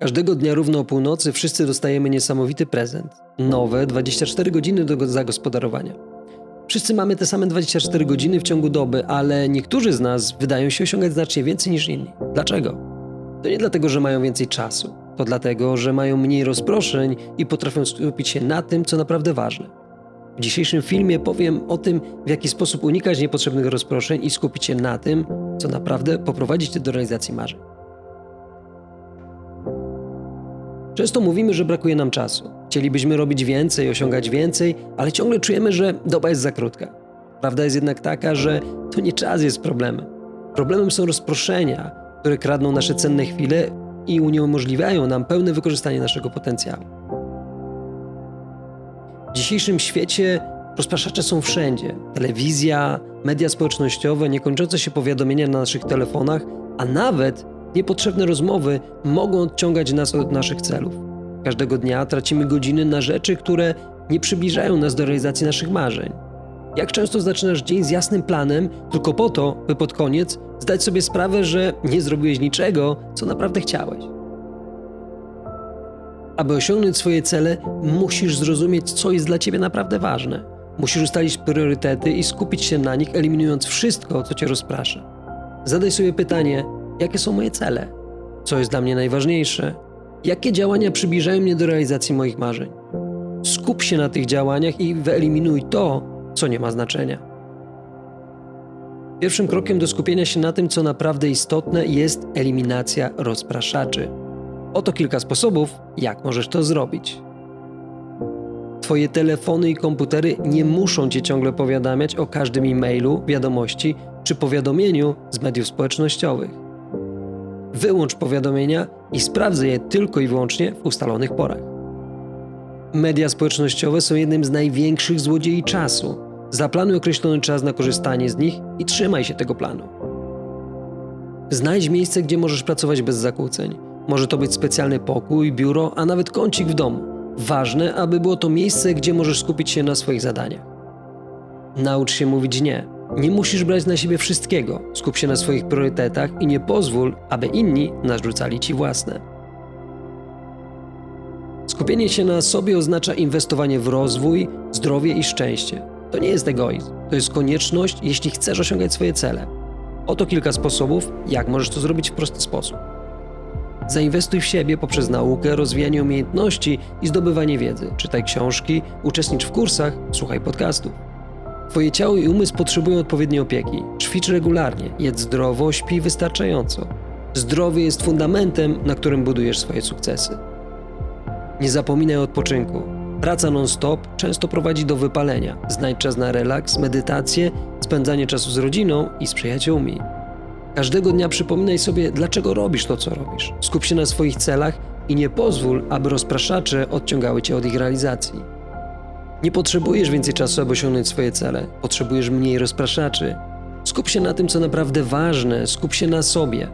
Każdego dnia równo o północy wszyscy dostajemy niesamowity prezent. Nowe 24 godziny do go- zagospodarowania. Wszyscy mamy te same 24 godziny w ciągu doby, ale niektórzy z nas wydają się osiągać znacznie więcej niż inni. Dlaczego? To nie dlatego, że mają więcej czasu. To dlatego, że mają mniej rozproszeń i potrafią skupić się na tym, co naprawdę ważne. W dzisiejszym filmie powiem o tym, w jaki sposób unikać niepotrzebnych rozproszeń i skupić się na tym, co naprawdę poprowadzi cię do realizacji marzeń. Często mówimy, że brakuje nam czasu. Chcielibyśmy robić więcej, osiągać więcej, ale ciągle czujemy, że doba jest za krótka. Prawda jest jednak taka, że to nie czas jest problemem. Problemem są rozproszenia, które kradną nasze cenne chwile i uniemożliwiają nam pełne wykorzystanie naszego potencjału. W dzisiejszym świecie rozpraszacze są wszędzie. Telewizja, media społecznościowe, niekończące się powiadomienia na naszych telefonach, a nawet niepotrzebne rozmowy mogą odciągać nas od naszych celów. Każdego dnia tracimy godziny na rzeczy, które nie przybliżają nas do realizacji naszych marzeń. Jak często zaczynasz dzień z jasnym planem, tylko po to, by pod koniec zdać sobie sprawę, że nie zrobiłeś niczego, co naprawdę chciałeś. Aby osiągnąć swoje cele, musisz zrozumieć, co jest dla ciebie naprawdę ważne. Musisz ustalić priorytety i skupić się na nich, eliminując wszystko, co cię rozprasza. Zadaj sobie pytanie, jakie są moje cele? Co jest dla mnie najważniejsze? Jakie działania przybliżają mnie do realizacji moich marzeń? Skup się na tych działaniach i wyeliminuj to, co nie ma znaczenia. Pierwszym krokiem do skupienia się na tym, co naprawdę istotne, jest eliminacja rozpraszaczy. Oto kilka sposobów, jak możesz to zrobić. Twoje telefony i komputery nie muszą cię ciągle powiadamiać o każdym e-mailu, wiadomości czy powiadomieniu z mediów społecznościowych. Wyłącz powiadomienia i sprawdzę je tylko i wyłącznie w ustalonych porach. Media społecznościowe są jednym z największych złodziei czasu. Zaplanuj określony czas na korzystanie z nich i trzymaj się tego planu. Znajdź miejsce, gdzie możesz pracować bez zakłóceń. Może to być specjalny pokój, biuro, a nawet kącik w domu. Ważne, aby było to miejsce, gdzie możesz skupić się na swoich zadaniach. Naucz się mówić nie. Nie musisz brać na siebie wszystkiego. Skup się na swoich priorytetach i nie pozwól, aby inni narzucali ci własne. Skupienie się na sobie oznacza inwestowanie w rozwój, zdrowie i szczęście. To nie jest egoizm, to jest konieczność, jeśli chcesz osiągać swoje cele. Oto kilka sposobów, jak możesz to zrobić w prosty sposób. Zainwestuj w siebie poprzez naukę, rozwijanie umiejętności i zdobywanie wiedzy. Czytaj książki, uczestnicz w kursach, słuchaj podcastów. Twoje ciało i umysł potrzebują odpowiedniej opieki. Ćwicz regularnie, jedz zdrowo, śpi wystarczająco. Zdrowie jest fundamentem, na którym budujesz swoje sukcesy. Nie zapominaj o odpoczynku. Praca non-stop często prowadzi do wypalenia. Znajdź czas na relaks, medytację, spędzanie czasu z rodziną i z przyjaciółmi. Każdego dnia przypominaj sobie, dlaczego robisz to, co robisz. Skup się na swoich celach i nie pozwól, aby rozpraszacze odciągały cię od ich realizacji. Nie potrzebujesz więcej czasu, aby osiągnąć swoje cele. Potrzebujesz mniej rozpraszaczy. Skup się na tym, co naprawdę ważne, skup się na sobie.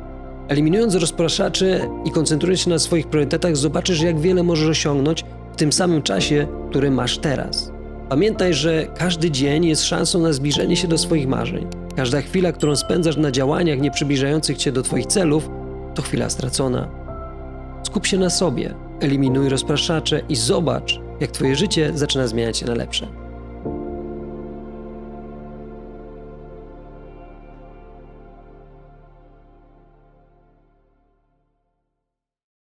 Eliminując rozpraszacze i koncentrując się na swoich priorytetach, zobaczysz, jak wiele możesz osiągnąć w tym samym czasie, który masz teraz. Pamiętaj, że każdy dzień jest szansą na zbliżenie się do swoich marzeń. Każda chwila, którą spędzasz na działaniach nie przybliżających cię do Twoich celów, to chwila stracona. Skup się na sobie, eliminuj rozpraszacze i zobacz, jak Twoje życie zaczyna zmieniać się na lepsze.